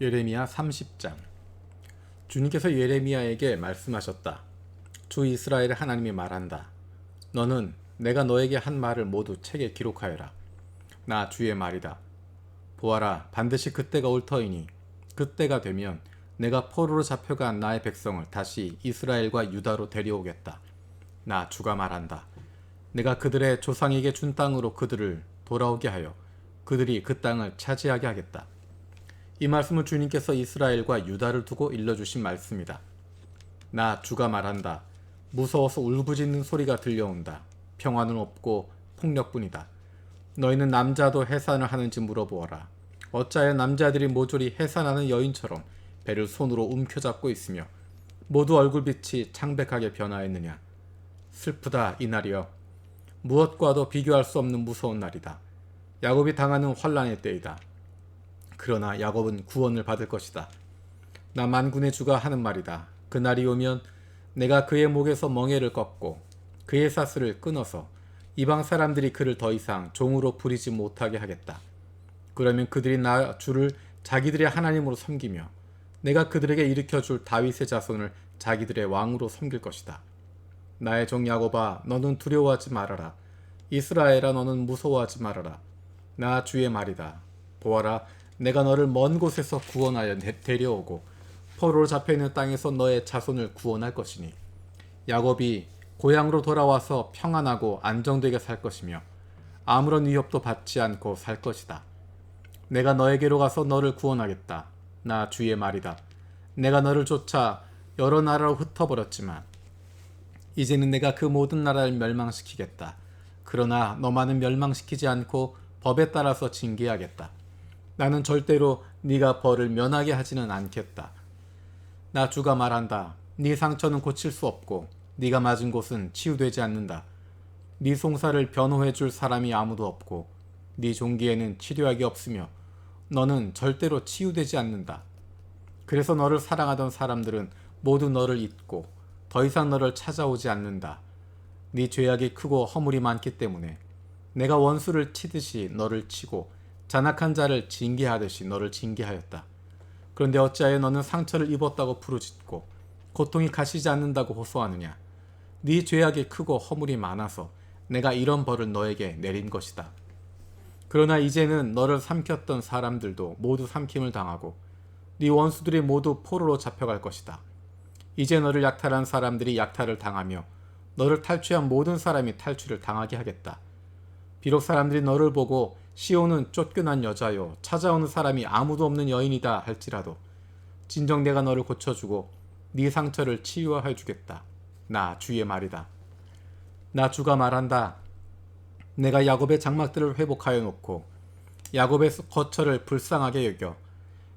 예레미야 30장 주님께서 예레미야에게 말씀하셨다. 주 이스라엘의 하나님이 말한다. 너는 내가 너에게 한 말을 모두 책에 기록하여라. 나 주의 말이다. 보아라, 반드시 그때가 올 터이니 그때가 되면 내가 포로로 잡혀간 나의 백성을 다시 이스라엘과 유다로 데려오겠다. 나 주가 말한다. 내가 그들의 조상에게 준 땅으로 그들을 돌아오게 하여 그들이 그 땅을 차지하게 하겠다. 이 말씀은 주님께서 이스라엘과 유다를 두고 일러주신 말씀이다. 나 주가 말한다. 무서워서 울부짖는 소리가 들려온다. 평화는 없고 폭력뿐이다. 너희는 남자도 해산을 하는지 물어보아라. 어찌하여 남자들이 모조리 해산하는 여인처럼 배를 손으로 움켜잡고 있으며 모두 얼굴빛이 창백하게 변하였느냐. 슬프다 이 날이여. 무엇과도 비교할 수 없는 무서운 날이다. 야곱이 당하는 환란의 때이다. 그러나 야곱은 구원을 받을 것이다. 나 만군의 주가 하는 말이다. 그날이 오면 내가 그의 목에서 멍에를 꺾고 그의 사슬을 끊어서 이방 사람들이 그를 더 이상 종으로 부리지 못하게 하겠다. 그러면 그들이 나 주를 자기들의 하나님으로 섬기며 내가 그들에게 일으켜 줄 다윗의 자손을 자기들의 왕으로 섬길 것이다. 나의 종 야곱아 너는 두려워하지 말아라. 이스라엘아 너는 무서워하지 말아라. 나 주의 말이다. 보아라 내가 너를 먼 곳에서 구원하여 데려오고 포로로 잡혀 있는 땅에서 너의 자손을 구원할 것이니 야곱이 고향으로 돌아와서 평안하고 안정되게 살 것이며 아무런 위협도 받지 않고 살 것이다. 내가 너에게로 가서 너를 구원하겠다. 나 주의 말이다. 내가 너를 쫓아 여러 나라로 흩어버렸지만 이제는 내가 그 모든 나라를 멸망시키겠다. 그러나 너만은 멸망시키지 않고 법에 따라서 징계하겠다. 나는 절대로 네가 벌을 면하게 하지는 않겠다. 나 주가 말한다. 네 상처는 고칠 수 없고 네가 맞은 곳은 치유되지 않는다. 네 송사를 변호해 줄 사람이 아무도 없고 네 종기에는 치료약이 없으며 너는 절대로 치유되지 않는다. 그래서 너를 사랑하던 사람들은 모두 너를 잊고 더 이상 너를 찾아오지 않는다. 네 죄악이 크고 허물이 많기 때문에 내가 원수를 치듯이 너를 치고 잔악한 자를 징계하듯이 너를 징계하였다. 그런데 어찌하여 너는 상처를 입었다고 부르짖고 고통이 가시지 않는다고 호소하느냐? 네 죄악이 크고 허물이 많아서 내가 이런 벌을 너에게 내린 것이다. 그러나 이제는 너를 삼켰던 사람들도 모두 삼킴을 당하고 네 원수들이 모두 포로로 잡혀갈 것이다. 이제 너를 약탈한 사람들이 약탈을 당하며 너를 탈취한 모든 사람이 탈취를 당하게 하겠다. 비록 사람들이 너를 보고 시온은 쫓겨난 여자요 찾아오는 사람이 아무도 없는 여인이다 할지라도 진정 내가 너를 고쳐주고 네 상처를 치유해 주겠다. 나 주의 말이다. 나 주가 말한다. 내가 야곱의 장막들을 회복하여 놓고 야곱의 거처를 불쌍하게 여겨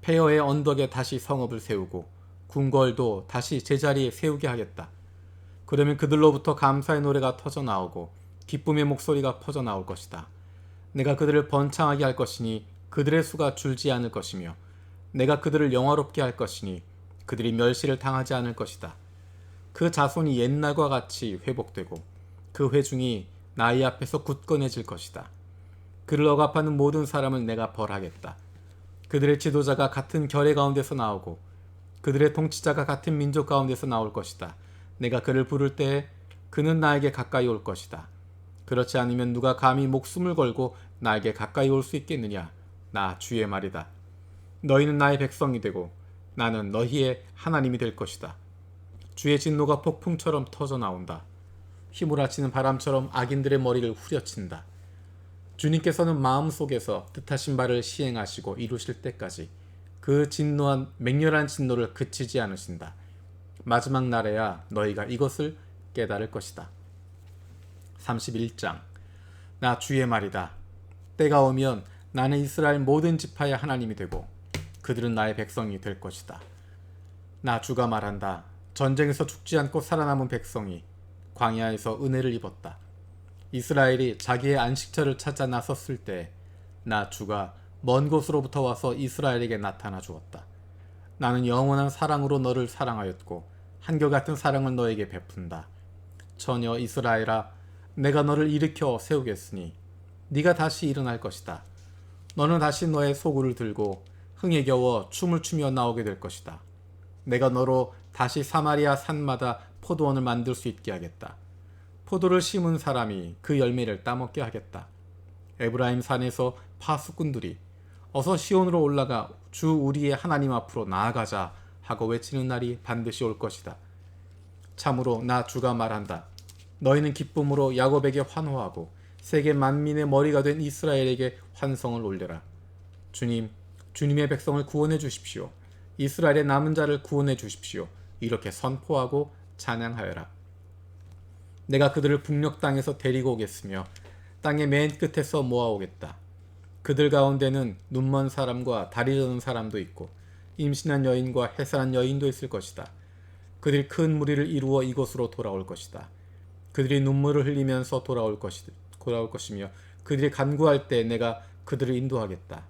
폐허의 언덕에 다시 성읍을 세우고 궁궐도 다시 제자리에 세우게 하겠다. 그러면 그들로부터 감사의 노래가 터져 나오고 기쁨의 목소리가 퍼져 나올 것이다. 내가 그들을 번창하게 할 것이니 그들의 수가 줄지 않을 것이며 내가 그들을 영화롭게 할 것이니 그들이 멸시를 당하지 않을 것이다. 그 자손이 옛날과 같이 회복되고 그 회중이 나의 앞에서 굳건해질 것이다. 그를 억압하는 모든 사람을 내가 벌하겠다. 그들의 지도자가 같은 결의 가운데서 나오고 그들의 통치자가 같은 민족 가운데서 나올 것이다. 내가 그를 부를 때 그는 나에게 가까이 올 것이다. 그렇지 않으면 누가 감히 목숨을 걸고 나에게 가까이 올 수 있겠느냐? 나 주의 말이다. 너희는 나의 백성이 되고 나는 너희의 하나님이 될 것이다. 주의 진노가 폭풍처럼 터져 나온다. 휘몰아치는 바람처럼 악인들의 머리를 후려친다. 주님께서는 마음속에서 뜻하신 바를 시행하시고 이루실 때까지 그 진노한 맹렬한 진노를 그치지 않으신다. 마지막 날에야 너희가 이것을 깨달을 것이다. 31장 나 주의 말이다. 때가 오면 나는 이스라엘 모든 지파의 하나님이 되고 그들은 나의 백성이 될 것이다. 나 주가 말한다. 전쟁에서 죽지 않고 살아남은 백성이 광야에서 은혜를 입었다. 이스라엘이 자기의 안식처를 찾아 나섰을 때 나 주가 먼 곳으로부터 와서 이스라엘에게 나타나 주었다. 나는 영원한 사랑으로 너를 사랑하였고 한결같은 사랑을 너에게 베푼다. 처녀 이스라엘아 내가 너를 일으켜 세우겠으니 네가 다시 일어날 것이다. 너는 다시 너의 소굴을 들고 흥에 겨워 춤을 추며 나오게 될 것이다. 내가 너로 다시 사마리아 산마다 포도원을 만들 수 있게 하겠다. 포도를 심은 사람이 그 열매를 따먹게 하겠다. 에브라임 산에서 파수꾼들이 어서 시온으로 올라가 주 우리의 하나님 앞으로 나아가자 하고 외치는 날이 반드시 올 것이다. 참으로 나 주가 말한다. 너희는 기쁨으로 야곱에게 환호하고 세계 만민의 머리가 된 이스라엘에게 환성을 올려라. 주님, 주님의 백성을 구원해 주십시오. 이스라엘의 남은 자를 구원해 주십시오. 이렇게 선포하고 찬양하여라. 내가 그들을 북녘 땅에서 데리고 오겠으며 땅의 맨 끝에서 모아오겠다. 그들 가운데는 눈먼 사람과 다리 저는 사람도 있고 임신한 여인과 해산한 여인도 있을 것이다. 그들이 큰 무리를 이루어 이곳으로 돌아올 것이다. 그들이 눈물을 흘리면서 돌아올 것이 돌아올 것이며 그들이 간구할 때 내가 그들을 인도하겠다.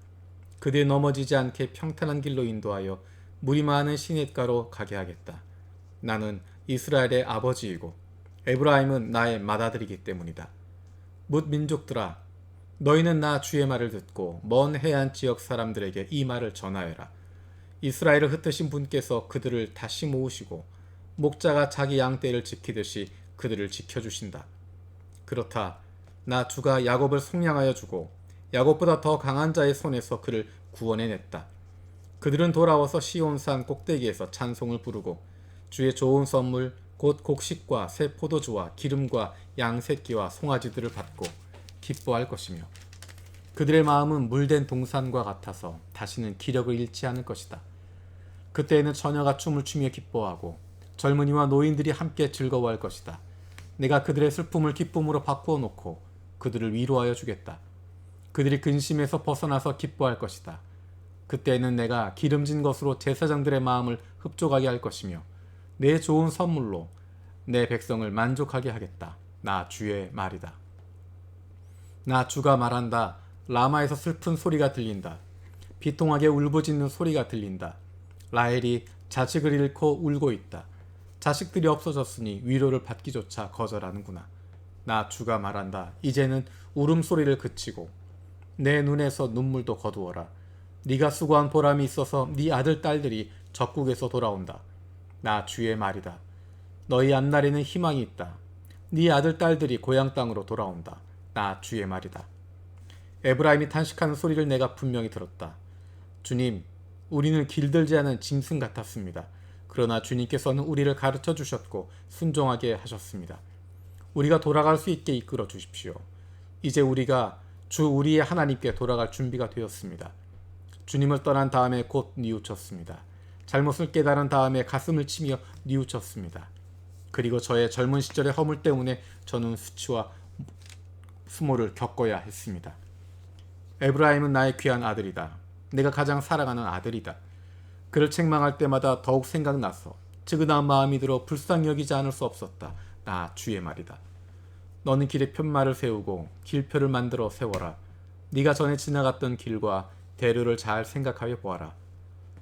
그들이 넘어지지 않게 평탄한 길로 인도하여 물이 많은 시냇가로 가게 하겠다. 나는 이스라엘의 아버지이고 에브라임은 나의 맏아들이기 때문이다. 묻 민족들아 너희는 나 주의 말을 듣고 먼 해안 지역 사람들에게 이 말을 전하여라. 이스라엘을 흩으신 분께서 그들을 다시 모으시고 목자가 자기 양떼를 지키듯이 그들을 지켜주신다. 그렇다. 나 주가 야곱을 속량하여 주고 야곱보다 더 강한 자의 손에서 그를 구원해냈다. 그들은 돌아와서 시온산 꼭대기에서 찬송을 부르고 주의 좋은 선물 곧 곡식과 새 포도주와 기름과 양새끼와 송아지들을 받고 기뻐할 것이며 그들의 마음은 물된 동산과 같아서 다시는 기력을 잃지 않을 것이다. 그때에는 처녀가 춤을 추며 기뻐하고 젊은이와 노인들이 함께 즐거워할 것이다. 내가 그들의 슬픔을 기쁨으로 바꾸어 놓고 그들을 위로하여 주겠다. 그들이 근심에서 벗어나서 기뻐할 것이다. 그때에는 내가 기름진 것으로 제사장들의 마음을 흡족하게 할 것이며 내 좋은 선물로 내 백성을 만족하게 하겠다. 나 주의 말이다. 나 주가 말한다. 라마에서 슬픈 소리가 들린다. 비통하게 울부짖는 소리가 들린다. 라헬이 자식을 잃고 울고 있다. 자식들이 없어졌으니 위로를 받기조차 거절하는구나. 나 주가 말한다. 이제는 울음소리를 그치고 내 눈에서 눈물도 거두어라. 네가 수고한 보람이 있어서 네 아들 딸들이 적국에서 돌아온다. 나 주의 말이다. 너희 앞날에는 희망이 있다. 네 아들 딸들이 고향 땅으로 돌아온다. 나 주의 말이다. 에브라임이 탄식하는 소리를 내가 분명히 들었다. 주님, 우리는 길들지 않은 짐승 같았습니다. 그러나 주님께서는 우리를 가르쳐 주셨고 순종하게 하셨습니다. 우리가 돌아갈 수 있게 이끌어 주십시오. 이제 우리가 주 우리의 하나님께 돌아갈 준비가 되었습니다. 주님을 떠난 다음에 곧 뉘우쳤습니다. 잘못을 깨달은 다음에 가슴을 치며 뉘우쳤습니다. 그리고 저의 젊은 시절의 허물 때문에 저는 수치와 수모를 겪어야 했습니다. 에브라임은 나의 귀한 아들이다. 내가 가장 사랑하는 아들이다. 그를 책망할 때마다 더욱 생각나서 측은한 마음이 들어 불쌍히 여기지 않을 수 없었다. 나 주의 말이다. 너는 길에 편말을 세우고 길표를 만들어 세워라. 네가 전에 지나갔던 길과 대로를 잘 생각하여 보아라.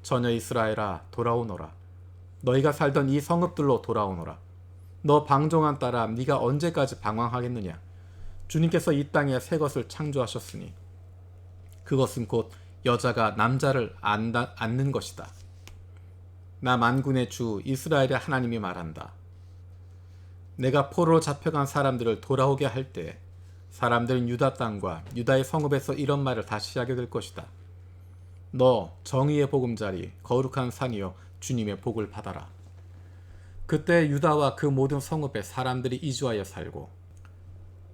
전혀 이스라엘아 돌아오너라. 너희가 살던 이 성읍들로 돌아오너라. 너 방종한 따라 네가 언제까지 방황하겠느냐? 주님께서 이 땅에 새 것을 창조하셨으니 그것은 곧 여자가 남자를 안다, 안는 것이다. 나 만군의 주 이스라엘의 하나님이 말한다. 내가 포로로 잡혀간 사람들을 돌아오게 할 때 사람들은 유다 땅과 유다의 성읍에서 이런 말을 다시 하게 될 것이다. 너 정의의 보금자리 거룩한 산이여 주님의 복을 받아라. 그때 유다와 그 모든 성읍에 사람들이 이주하여 살고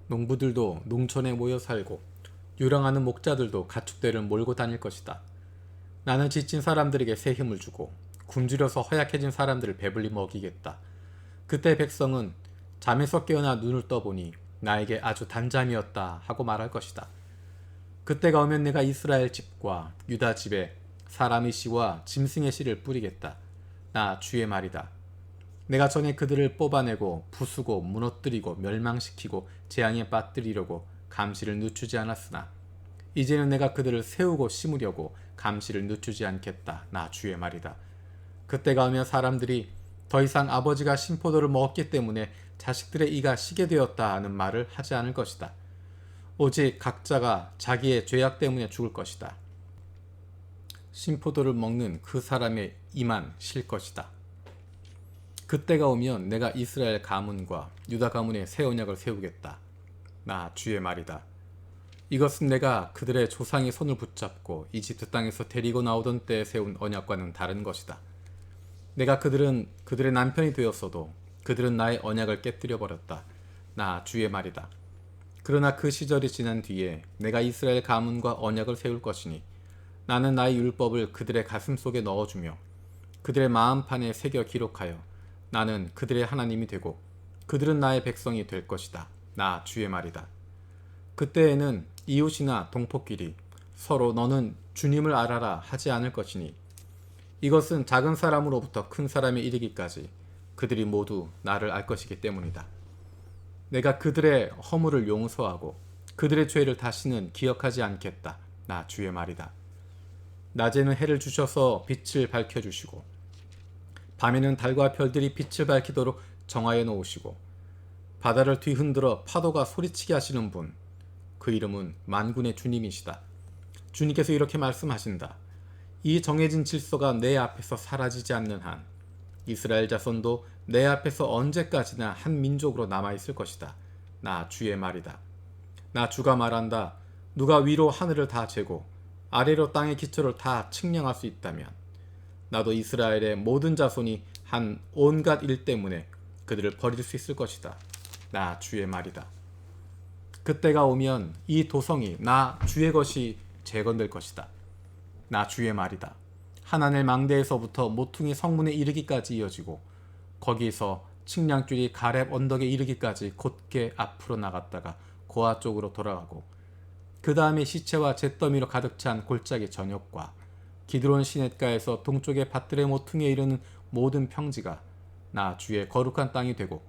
농부들도 농촌에 모여 살고 유랑하는 목자들도 가축대를 몰고 다닐 것이다. 나는 지친 사람들에게 새 힘을 주고 굶주려서 허약해진 사람들을 배불리 먹이겠다. 그때 백성은 잠에서 깨어나 눈을 떠보니 나에게 아주 단잠이었다 하고 말할 것이다. 그때가 오면 내가 이스라엘 집과 유다 집에 사람의 씨와 짐승의 씨를 뿌리겠다. 나 주의 말이다. 내가 전에 그들을 뽑아내고 부수고 무너뜨리고 멸망시키고 재앙에 빠뜨리려고 감시를 늦추지 않았으나 이제는 내가 그들을 세우고 심으려고 감시를 늦추지 않겠다. 나 주의 말이다. 그때가 오면 사람들이 더 이상 아버지가 신포도를 먹었기 때문에 자식들의 이가 시게 되었다 하는 말을 하지 않을 것이다. 오직 각자가 자기의 죄악 때문에 죽을 것이다. 신포도를 먹는 그 사람의 이만 실 것이다. 그때가 오면 내가 이스라엘 가문과 유다 가문에 새 언약을 세우겠다. 나 주의 말이다. 이것은 내가 그들의 조상의 손을 붙잡고 이집트 땅에서 데리고 나오던 때에 세운 언약과는 다른 것이다. 내가 그들은 그들의 남편이 되었어도 그들은 나의 언약을 깨뜨려 버렸다. 나 주의 말이다. 그러나 그 시절이 지난 뒤에 내가 이스라엘 가문과 언약을 세울 것이니 나는 나의 율법을 그들의 가슴 속에 넣어주며 그들의 마음판에 새겨 기록하여 나는 그들의 하나님이 되고 그들은 나의 백성이 될 것이다. 나 주의 말이다. 그때에는 이웃이나 동포끼리 서로 너는 주님을 알아라 하지 않을 것이니 이것은 작은 사람으로부터 큰 사람에 이르기까지 그들이 모두 나를 알 것이기 때문이다. 내가 그들의 허물을 용서하고 그들의 죄를 다시는 기억하지 않겠다. 나 주의 말이다. 낮에는 해를 주셔서 빛을 밝혀 주시고 밤에는 달과 별들이 빛을 밝히도록 정하여 놓으시고 바다를 뒤흔들어 파도가 소리치게 하시는 분 그 이름은 만군의 주님이시다. 주님께서 이렇게 말씀하신다. 이 정해진 질서가 내 앞에서 사라지지 않는 한 이스라엘 자손도 내 앞에서 언제까지나 한 민족으로 남아 있을 것이다. 나 주의 말이다. 나 주가 말한다. 누가 위로 하늘을 다 재고 아래로 땅의 기초를 다 측량할 수 있다면 나도 이스라엘의 모든 자손이 한 온갖 일 때문에 그들을 버릴 수 있을 것이다. 나 주의 말이다. 그때가 오면 이 도성이 나 주의 것이 재건될 것이다. 나 주의 말이다. 하나넬 망대에서부터 모퉁이 성문에 이르기까지 이어지고 거기서 측량줄이 가렙 언덕에 이르기까지 곧게 앞으로 나갔다가 고아 쪽으로 돌아가고 그 다음에 시체와 잿더미로 가득 찬 골짜기 전역과 기드론 시냇가에서 동쪽의 밭들의 모퉁이에 이르는 모든 평지가 나 주의 거룩한 땅이 되고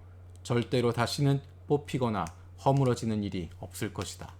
절대로 다시는 뽑히거나 허물어지는 일이 없을 것이다.